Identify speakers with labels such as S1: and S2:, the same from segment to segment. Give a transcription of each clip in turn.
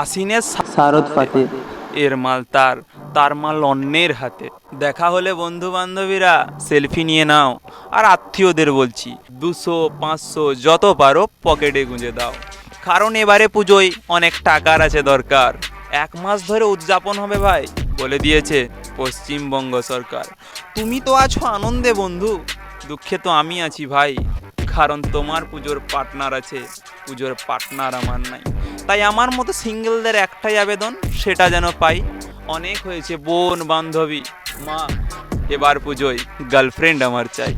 S1: আসিনের
S2: শারদ ফাতে।
S1: এর মাল তার তার মাল অন্যের হাতে। দেখা হলে বন্ধু বান্ধবীরা সেলফি নিয়ে নাও আর আত্মীয়দের বলছি দুশো পাঁচশো যত পারো পকেটে গুঁজে দাও। কারণ এবারে পুজোয় অনেক টাকার আছে দরকার। এক মাস ধরে উদযাপন হবে ভাই বলে দিয়েছে পশ্চিমবঙ্গ সরকার। তুমি তো আছো আনন্দে বন্ধু দুঃখে তো আমি আছি ভাই। কারণ তোমার পুজোর পার্টনার আছে পুজোর পার্টনার আমার নাই। তাই আমার মতো সিঙ্গেলদের একটাই আবেদন সেটা যেন পাই। অনেক হয়েছে বোন বান্ধবী মা এবার পুজোয় গার্লফ্রেন্ড আমার চাই।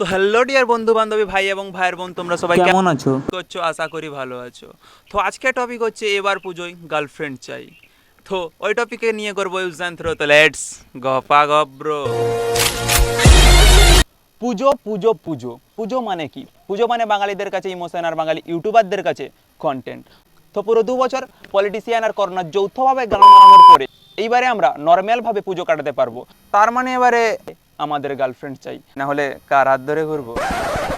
S1: তো হ্যালো ডিয়ার বন্ধু বান্ধবী ভাই এবং ভাইয়ের বোন তোমরা সবাই কেমন
S2: আছো?
S1: করছ আশা করি ভালো আছো। তো আজকে টপিক হচ্ছে এবার পুজোয় গার্লফ্রেন্ড চাই। তো ওই টপিকে নিয়ে করব ইউজ অ্যান্ড থ্রো তো লেটস গপা গব্রো পুজো পুজো পুজো। পুজো মানে কি? পুজো মানে বাঙালিদের কাছে ইমোশন আর বাঙালি ইউটিউবারদের কাছে কন্টেন্ট তো পুরো দু বছর পলিটিশিয়ান আর করোনা যৌথভাবে গান মারানোর পরে এইবারে আমরা নর্মাল ভাবে পুজো কাটাতে পারব। তার মানে এবারে আমাদের গার্লফ্রেন্ড চাই। না হলে কার হাত ধরে ঘুরবো?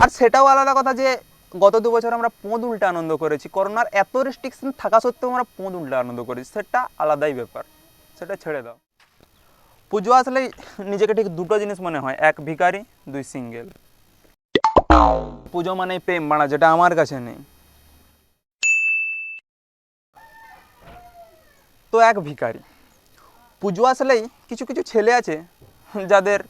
S1: আর সেটাও আলাদা কথা যে গত দু বছর আমরা পোঁদ উল্টা আনন্দ করেছি। করোনার এত রেস্ট্রিকশন থাকা সত্ত্বেও আমরা পোঁদ উল্টা আনন্দ করেছি। সেটা আলাদাই ব্যাপার। সেটা ছেড়ে দাও। পুজো আসলে নিজেকে ঠিক দুটো জিনিস মনে হয়, এক ভিখারি, দুই সিঙ্গেল। পুজো মানে প্রেম মানা যেটা আমার কাছে নেই। তো এক ভিখারি। পুজো আসলেই কিছু কিছু ছেলে আছে, যাদের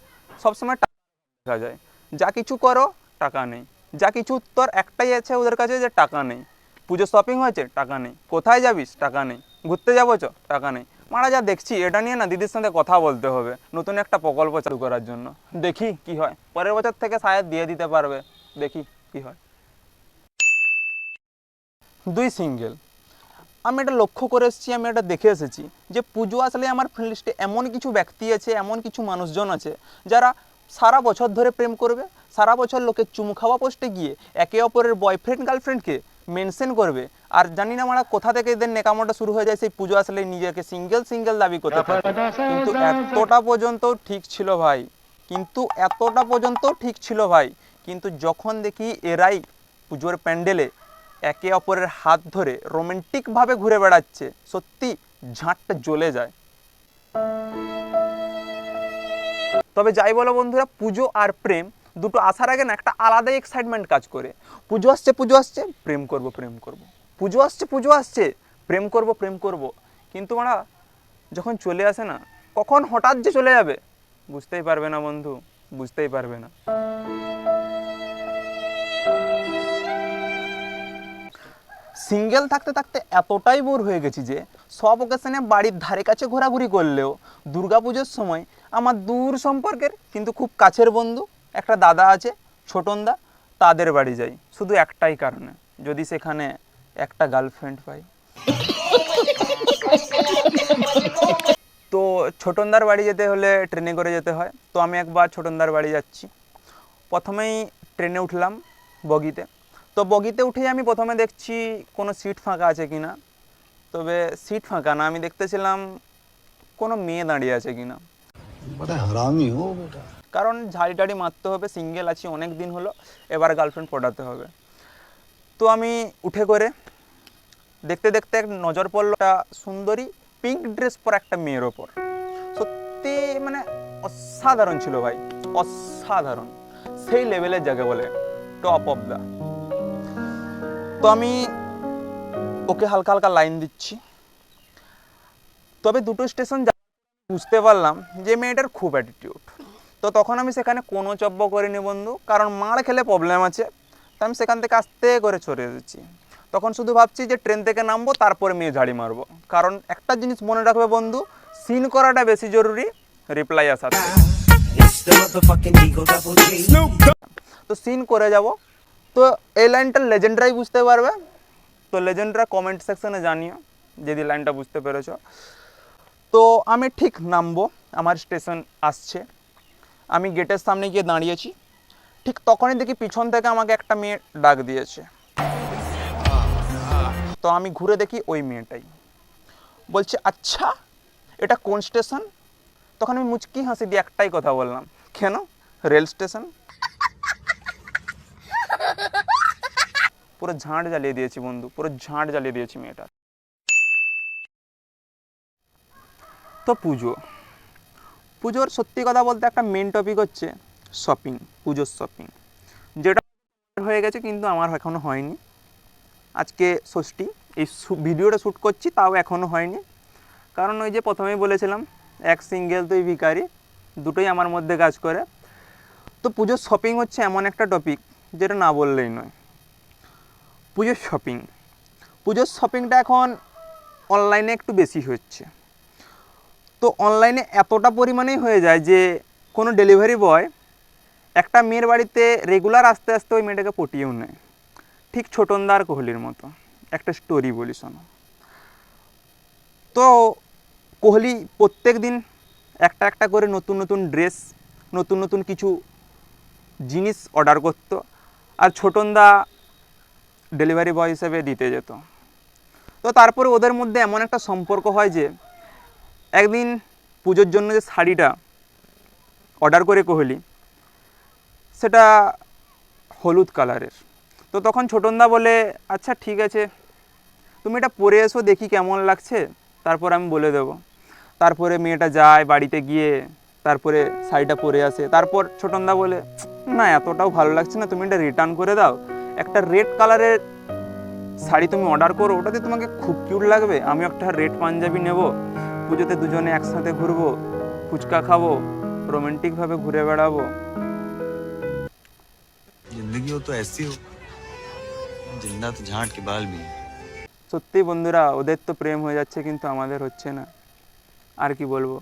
S1: সবসময় টাকা দেখা যায়। যা কিছু করো, টাকা নেই। যা কিছু তোর একটাই আছে ওদের কাছে যে টাকা নেই। পুজো শপিং হয়েছে, টাকা নেই। কোথায় যাবিস? টাকা নেই। ঘুরতে যাব চ, টাকা নেই। মারা যা দেখছি, এটা নিয়ে না দিদির সাথে কথা বলতে হবে। নতুন একটা প্রকল্প চালু করার জন্য। দেখি কি হয়। পরের বছর থেকে শায়দ দিয়ে দিতে পারবে। দেখি কি হয়। দুই সিঙ্গেল। আমি এটা লক্ষ্য করে এসেছি, আমি এটা দেখে এসেছি যে পুজো আসলে আমার লিস্টে এমন কিছু ব্যক্তি আছে, এমন কিছু মানুষজন আছে, যারা সারা বছর ধরে প্রেম করবে, সারা বছর লোকের চুমু খাওয়া পোস্টে গিয়ে একে অপরের বয়ফ্রেন্ড গার্লফ্রেন্ডকে মেনশন করবে। আর জানি না আমরা কোথা থেকে এদের নেকামোটা শুরু হয়ে যায় সেই পুজো আসলে নিজেকে সিঙ্গেল সিঙ্গেল দাবি করতে থাকে। কিন্তু এতটা পর্যন্ত ঠিক ছিল ভাই। কিন্তু এতটা পর্যন্ত ঠিক ছিল ভাই। কিন্তু যখন দেখি এরাই পুজোর প্যান্ডেলে একে অপরের হাত ধরে রোমান্টিকভাবে ঘুরে বেড়াচ্ছে সত্যি ঝাঁটটা জ্বলে যায়। তবে যাই বলো বন্ধুরা পুজো আর প্রেম দুটো আসার আগে না একটা আলাদাই এক্সাইটমেন্ট কাজ করে। পুজো আসছে পুজো আসছে, প্রেম করব প্রেম করব। পুজো আসছে পুজো আসছে, প্রেম করব প্রেম করব। কিন্তু মারা যখন চলে আসে না, কখন হঠাৎ যে চলে যাবে, বুঝতেই পারবে না বন্ধু, বুঝতেই পারবে না। সিঙ্গেল থাকতে থাকতে এতটাই বোর হয়ে গেছি যে, সব ওকেশনে বাড়ির ধারে কাছে ঘোরাঘুরি করলেও দুর্গাপুজোর সময় আমার দূর সম্পর্কের, কিন্তু খুব কাছের বন্ধু একটা দাদা আছে, ছোটনদা, তাদের বাড়ি যাই। শুধু একটাই কারণে, যদি সেখানে একটা গার্লফ্রেন্ড পাই। তো ছোটনদার বাড়ি যেতে হলে ট্রেনে করে যেতে হয়। তো আমি একবার ছোটনদার বাড়ি যাচ্ছি। প্রথমেই ট্রেনে উঠলাম বগিতে। তো বগিতে উঠে আমি প্রথমে দেখছি কোনো সিট ফাঁকা আছে কি না তবে সিট ফাঁকা না, আমি দেখতেছিলাম কোনো মেয়ে দাঁড়িয়ে আছে কি না কারণ ঝাড়ি টাড়ি মারতে হবে সিঙ্গেল আছি, অনেক দিন হলো, এবার গার্লফ্রেন্ড পটাতে হবে। তো আমি উঠে করে দেখতে দেখতে এক নজর পড়ল একটা সুন্দরী পিঙ্ক ড্রেস পরা একটা মেয়ের ওপর। সত্যি মানে অসাধারণ ছিল ভাই, অসাধারণ। সেই লেভেলের জায়গা বলে টপ অফ দ্য তো আমি ওকে হালকা হালকা লাইন দিচ্ছি। তবে দুটো স্টেশন বুঝতে পারলাম যে মেয়েটার খুব অ্যাটিটিউড তো তখন আমি সেখানে কোনো চব্য করিনি বন্ধু কারণ মার খেলে প্রবলেম আছে তো আমি সেখান থেকে আস্তে করে চলে এসেছি তখন শুধু ভাবছি যে ট্রেন থেকে নামবো তারপরে মেয়ে ঝাড়ি মারবো। কারণ একটা জিনিস মনে রাখবে বন্ধু সিন করাটা বেশি জরুরি রিপ্লাই আসা। তো সিন করে যাব। তো এই লাইনটা লেজেন্ডরাই বুঝতে পারবে। তো লেজেন্ডরা কমেন্ট সেকশনে জানিও যদি লাইনটা বুঝতে পেরেছ। তো আমি ঠিক নামবো আমার স্টেশন আসছে। আমি গেটের সামনে গিয়ে দাঁড়িয়েছি। ঠিক তখনই দেখি পিছন থেকে আমাকে একটা মেয়ে ডাক দিয়েছে। তো আমি ঘুরে দেখি ওই মেয়েটাই। বলছে আচ্ছা এটা কোন স্টেশন? তখন আমি মুচকি হাসি দিয়ে একটাই কথা বললাম, কেন? Rail station? পুরো ঝাঁট জ্বালিয়ে দিয়েছি বন্ধু, পুরো ঝাঁট জ্বালিয়ে দিয়েছি মেয়েটা তো পুজো পুজোর সত্যি কথা বলতে একটা মেন টপিক হচ্ছে শপিং পুজোর শপিং যেটা হয়ে গেছে কিন্তু আমার এখনও হয়নি। আজকে ষষ্ঠী, এই ভিডিওটা শ্যুট করছি, তাও এখনও হয়নি। কারণ ওই যে প্রথমেই বলেছিলাম, এক সিঙ্গেল তুই ভিকারি দুটোই আমার মধ্যে কাজ করে। তো পুজোর শপিং হচ্ছে এমন একটা টপিক যেটা না বললেই নয়। পুজোর শপিং পুজোর শপিংটা এখন অনলাইনে একটু বেশি হচ্ছে। তো অনলাইনে এতটা পরিমাণেই হয়ে যায় যে কোনো ডেলিভারি বয় একটা মেয়ের বাড়িতে রেগুলার আস্তে আস্তে ওই মেয়েটাকে পটিয়েও নেয়। ঠিক ছোটনদার কোহলির মতো। একটা স্টোরি বলি, শোনো। তো কোহলি প্রত্যেক দিন একটা একটা করে নতুন নতুন ড্রেস নতুন নতুন কিছু জিনিস অর্ডার করতো আর ছোটনদা ডেলিভারি বয় হিসেবে দিতে যেত। তো তারপরে ওদের মধ্যে এমন একটা সম্পর্ক হয় যে একদিন পুজোর জন্য যে শাড়িটা অর্ডার করে কোহলি, সেটা হলুদ কালারের। তো তখন ছোটনদা বলে আচ্ছা ঠিক আছে, তুমি এটা পরে এসো, দেখি কেমন লাগছে, তারপর আমি বলে দেবো। তারপরে মেয়েটা যায় বাড়িতে গিয়ে, তারপরে শাড়িটা পরে আসে। তারপর ছোটনদা বলে, না, এতটাও ভালো লাগছে না, তুমি এটা রিটার্ন করে দাও। একটা রেড কালারের শাড়ি তুমি অর্ডার করো, ওটাতে তোমাকে খুব কিউট লাগবে আমি একটা রেড পাঞ্জাবি নেব। পুজোতে দুজনে একসাথে ঘুরবো ফুচকা খাব রোমান্টিকভাবে ঘুরে বেড়াবো।
S2: জিন্দগি তো এসি জিন্দা তো ঝাঁট কি বাল ভি
S1: সত্যি বন্ধুরা ওদের তো প্রেম হয়ে যাচ্ছে কিন্তু আমাদের হচ্ছে না। আর কি বলব?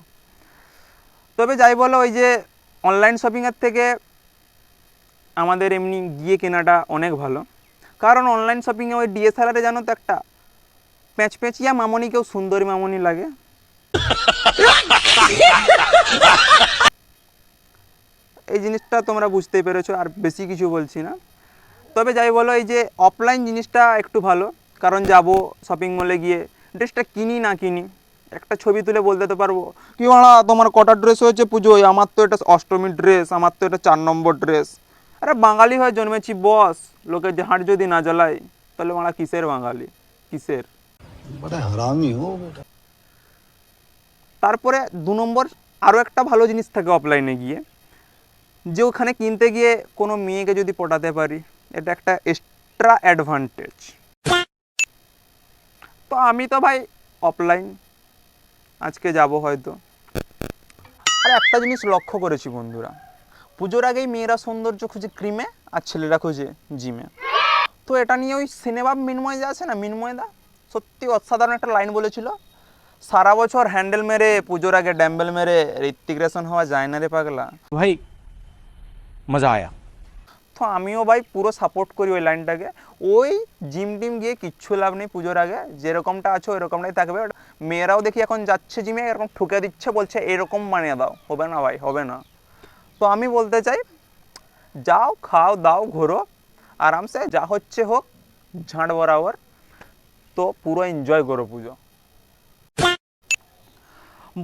S1: তবে যাই বলো ওই যে অনলাইন শপিংয়ের থেকে আমাদের এমনি গিয়ে কেনাটা অনেক ভালো। কারণ অনলাইন শপিংয়ে ওই ডিএসএলআরে জানো তো একটা প্যাঁচ প্যাঁচিয়া মামনিকেও সুন্দরী মামনি লাগে। এই জিনিসটা তোমরা বুঝতে পেরেছ, আর বেশি কিছু বলছি না। তবে যাই বলো, এই যে অফলাইন জিনিসটা একটু ভালো, কারণ যাব শপিং মলে গিয়ে ড্রেসটা কিনি না কিনি, একটা ছবি তুলে বলতে তো পারব, কি মারা তোমার কটা ড্রেস হয়েছে পুজোয়? আমার তো এটা অষ্টমী ড্রেস আমার তো এটা চার নম্বর ড্রেস আরে বাঙালি হয়ে জন্মেছি, বস লোকে হাট যদি না জ্বালাই তাহলে মারা কিসের বাঙালি? কিসের?
S3: হারামি হো
S1: তারপরে দু নম্বর আরও একটা ভালো জিনিস থাকে অফলাইনে গিয়ে, যে ওখানে কিনতে গিয়ে কোনো মেয়েকে যদি পটাতে পারি, এটা একটা এক্সট্রা অ্যাডভান্টেজ তো আমি তো ভাই অফলাইন আজকে যাব হয়তো। আর একটা জিনিস লক্ষ্য করেছি বন্ধুরা, পুজোর আগেই মেয়েরা সৌন্দর্য খুঁজে ক্রিমে আর ছেলেরা খুঁজে জিমে তো এটা নিয়ে ওই সিনেমা মিনময় যা আছে না, মিনময় দা? সত্যি অসাধারণ একটা লাইন বলেছিল সারা বছর হ্যান্ডেল মেরে পুজোর আগে ড্যাম্বেল মেরে ঋত্বিক রেশন হওয়া যায় না রে পাগলা।
S4: ভাই মজা আয়া।
S1: তো আমিও ভাই পুরো সাপোর্ট করি ওই লাইনটাকে ওই জিম টিম গিয়ে কিচ্ছু লাভ নেই পুজোর আগে। যেরকমটা আছো ওইরকমটাই থাকবে। মেয়েরাও দেখি এখন যাচ্ছে জিমে এরকম ঠুকে দিচ্ছে বলছে এরকম মানিয়ে দাও। হবে না ভাই হবে না। তো আমি বলতে চাই যাও খাও দাও ঘোরো। আরামসে যা হচ্ছে হোক ঝাঁট বরাবর। তো পুরো এনজয় করো পুজো।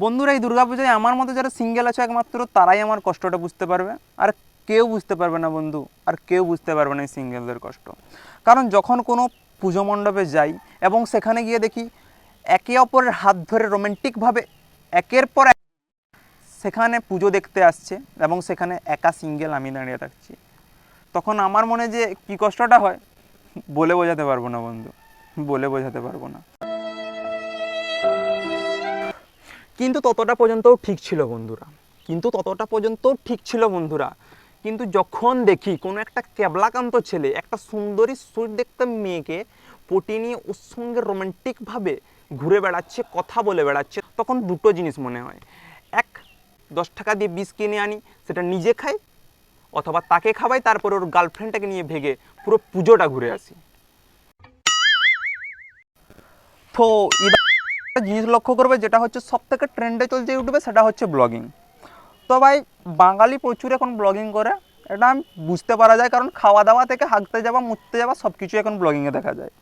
S1: বন্ধুরা, এই দুর্গাপূজায় আমার মতো যারা সিঙ্গেল আছে একমাত্র, তারাই আমার কষ্টটা বুঝতে পারবে। আর কেউ বুঝতে পারবে না বন্ধু, আর কেউ বুঝতে পারবে না এই সিঙ্গেলদের কষ্ট। কারণ যখন কোনো পুজো মণ্ডপে যাই এবং সেখানে গিয়ে দেখি একে অপরের হাত ধরে রোমান্টিকভাবে একের পর এক সেখানে পুজো দেখতে আসছে এবং সেখানে একা সিঙ্গেল আমি দাঁড়িয়ে থাকছি। তখন আমার মনে যে কী কষ্টটা হয়, বলে বোঝাতে পারব না বন্ধু, বলে বোঝাতে পারব না। কিন্তু ততটা পর্যন্তও ঠিক ছিল বন্ধুরা। কিন্তু ততটা পর্যন্তও ঠিক ছিল বন্ধুরা। কিন্তু যখন দেখি কোনো একটা ক্যাবলাকান্ত ছেলে, একটা সুন্দরী সুর দেখতে মেয়েকে পটি নিয়ে ওর সঙ্গে রোমান্টিকভাবে ঘুরে বেড়াচ্ছে, কথা বলে বেড়াচ্ছে, তখন দুটো জিনিস মনে হয়। এক, দশ টাকা দিয়ে বিষ কিনে আনি, সেটা নিজে খাই, অথবা তাকে খাওয়াই, তারপর ওর গার্লফ্রেন্ডটাকে নিয়ে ভেগে পুরো পুজোটা ঘুরে আসি। তো এবার একটা জিনিস লক্ষ্য করবে যেটা হচ্ছে সব থেকে ট্রেন্ডে চলছে ইউটিউবে, সেটা হচ্ছে ব্লগিং তো ভাই, বাঙালি প্রচুর এখন ব্লগিং করে। এটা আমি বুঝতে পারা যায়, কারণ খাওয়া দাওয়া থেকে হাঁকতে যাওয়া মুততে যাওয়া সব কিছু এখন ব্লগিংয়ে দেখা যায়।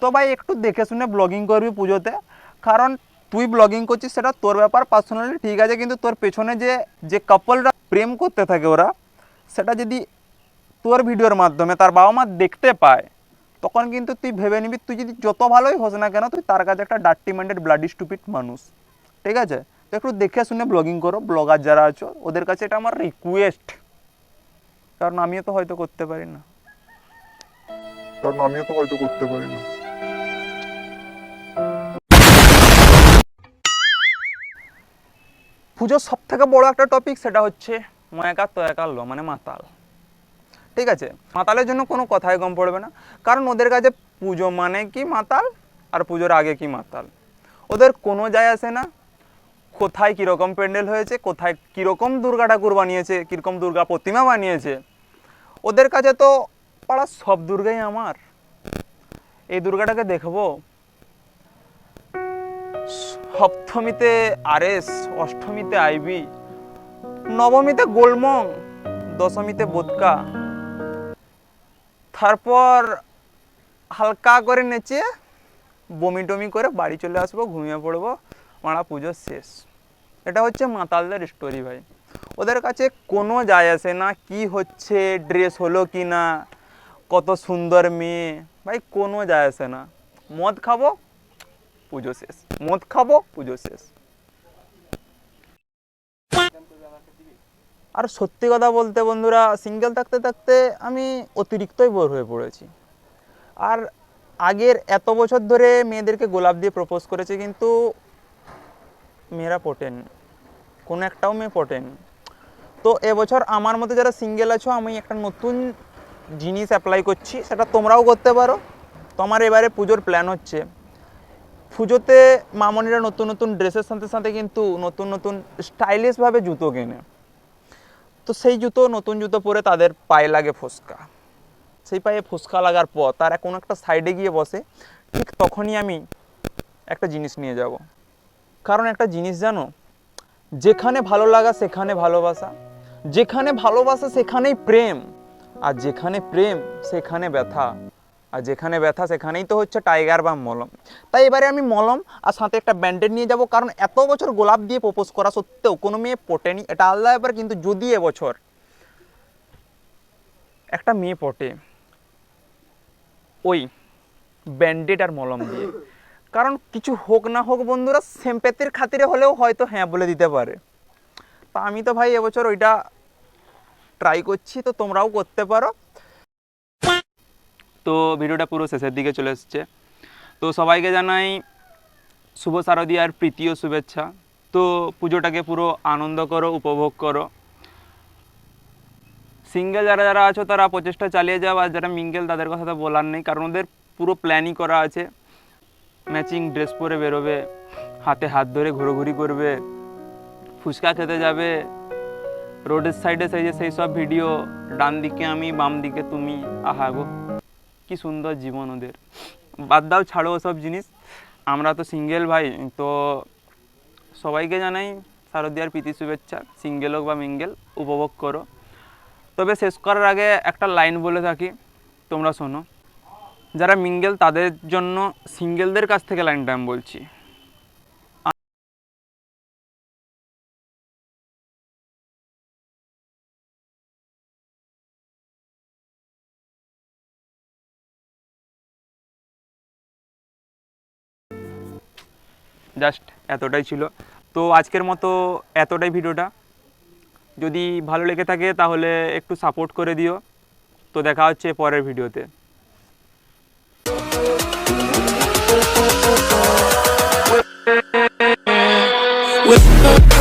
S1: তো ভাই, একটু দেখে শুনে ব্লগিং করবি পুজোতে, কারণ তুই ব্লগিং করছিস, সেটা তোর ব্যাপার পার্সোনালি ঠিক আছে, কিন্তু তোর পেছনে যে যে কাপলরা প্রেম করতে থাকে ওরা, সেটা যদি তোর ভিডিওর মাধ্যমে, তার বাবা মা দেখতে পায় তখন কিন্তু তুই ভেবে নিবি তুই যদি যত ভালোই হোস না কেন তুই তার কাছে একটা ডার্টি মাইন্ডেড ব্লাডি স্টুপিড মানুষ। ঠিক আছে? তো একটু দেখে শুনে ব্লগিং করো ব্লগার যারা আছো ওদের কাছে এটা আমার রিকোয়েস্ট কারণ আমিও তো হয়তো করতে পারি না।
S5: কারণ আমিও তো হয়তো করতে পারি না।
S1: পুজোর সব থেকে বড় একটা টপিক সেটা হচ্ছে ময়াকা তয়াকার লো মানে মাতাল। ঠিক আছে? মাতালের জন্য কোনো কথাই কম পড়বে না। কারণ ওদের কাছে পুজো মানে কি মাতাল আর পুজোর আগে কি মাতাল? ওদের কোনো যায় আসে না। কোথায় কীরকম প্যান্ডেল হয়েছে, কোথায় কীরকম দুর্গা ঠাকুর বানিয়েছে, কীরকম দুর্গা প্রতিমা বানিয়েছে, ওদের কাছে তো পাড়ার সব দুর্গাই আমার। এই দুর্গাটাকে দেখব। সপ্তমীতে আরএস, অষ্টমীতে আইবি, নবমীতে গোলমং, দশমীতে বোদকা তারপর হালকা করে নেচে বমি টমি করে বাড়ি চলে আসব, ঘুমিয়ে পড়ব, মারা পুজো শেষ। এটা হচ্ছে মাতালদের স্টোরি ভাই। ওদের কাছে কোনো যায় আসে না কি হচ্ছে ড্রেস হলো কি না কত সুন্দর মেয়ে, ভাই কোনো যায় আসে না। মদ খাব, পুজো শেষ। মদ খাব, পুজো শেষ। আর সত্যি কথা বলতে বন্ধুরা সিঙ্গেল থাকতে থাকতে আমি অতিরিক্তই বোর হয়ে পড়েছি। আর আগের এত বছর ধরে মেয়েদেরকে গোলাপ দিয়ে প্রপোজ করেছে কিন্তু মেয়েরা পটেন, কোনো একটাও মেয়ে পটেন। তো এবছর আমার মতো যারা সিঙ্গেল আছো, আমি একটা নতুন জিনিস অ্যাপ্লাই করছি, সেটা তোমরাও করতে পারো। তোমার এবারে পুজোর প্ল্যান হচ্ছে। পুজোতে মামনিরা নতুন নতুন ড্রেসের সাথে সাথে কিন্তু নতুন নতুন স্টাইলিশভাবে জুতো কেনে। তো সেই জুতো, নতুন জুতো পরে তাদের পায়ে লাগে ফুসকা। সেই পায়ে ফুসকা লাগার পর তারা কোনো একটা সাইডে গিয়ে বসে, ঠিক তখনই আমি একটা জিনিস নিয়ে যাব। কারণ একটা জিনিস জানো, যেখানে ভালো লাগা সেখানে ভালোবাসা। যেখানে ভালোবাসা সেখানেই প্রেম, আর যেখানে প্রেম সেখানে ব্যথা। আর যেখানে ব্যথা সেখানেই তো হচ্ছে টাইগার বা মলম। তাই এবারে আমি মলম আর সাথে একটা ব্যান্ডেড নিয়ে যাব, কারণ এত বছর গোলাপ দিয়ে প্রপোজ করা সত্ত্বেও কোনো মেয়ে পটেনি। এটা আলাদা ব্যাপার কিন্তু যদি এবছর একটা মেয়ে পটে ওই ব্যান্ডেড আর মলম দিয়ে। কারণ কিছু হোক না হোক বন্ধুরা সেম্পেতির খাতিরে হলেও হয়তো হ্যাঁ বলে দিতে পারে। তা আমি তো ভাই এবছর ওইটা ট্রাই করছি, তো তোমরাও করতে পারো। তো ভিডিওটা পুরো শেষের দিকে চলে এসছে। তো সবাইকে জানাই শুভ শারদীয়ার প্রীতি ও শুভেচ্ছা। তো পুজোটাকে পুরো আনন্দ করো, উপভোগ করো। সিঙ্গেল যারা যারা আছো, তারা প্রচেষ্টা চালিয়ে যাও। আর যারা মিঙ্গেল তাদের কথা তো বলার নেই। কারণ ওদের পুরো প্ল্যানই করা আছে। ম্যাচিং ড্রেস পরে বেরোবে, হাতে হাত ধরে ঘোরাঘুরি করবে, ফুচকা খেতে যাবে রোডের সাইডে সেই যে সেই সব ভিডিও ডান দিকে আমি, বাম দিকে তুমি, আহা গো। কি সুন্দর জীবন ওদের। বাদ দাও, ছাড়ো ওসব জিনিস। আমরা তো সিঙ্গেল ভাই, তো সবাইকে জানাই শারদীয়ার প্রীতি শুভেচ্ছা। সিঙ্গেল হোক বা মিঙ্গেল উপভোগ করো। তবে শেষ করার আগে একটা লাইন বলে থাকি, তোমরা শোনো। যারা মিঙ্গেল তাদের জন্য সিঙ্গেলদের কাছ থেকে লাইনটা আমি বলছি। জাস্ট এতটাই ছিল। তো আজকের মতো এতটাই ভিডিওটা। যদি ভালো লেগে থাকে তাহলে একটু সাপোর্ট করে দিও। তো দেখা হচ্ছে পরের ভিডিওতে।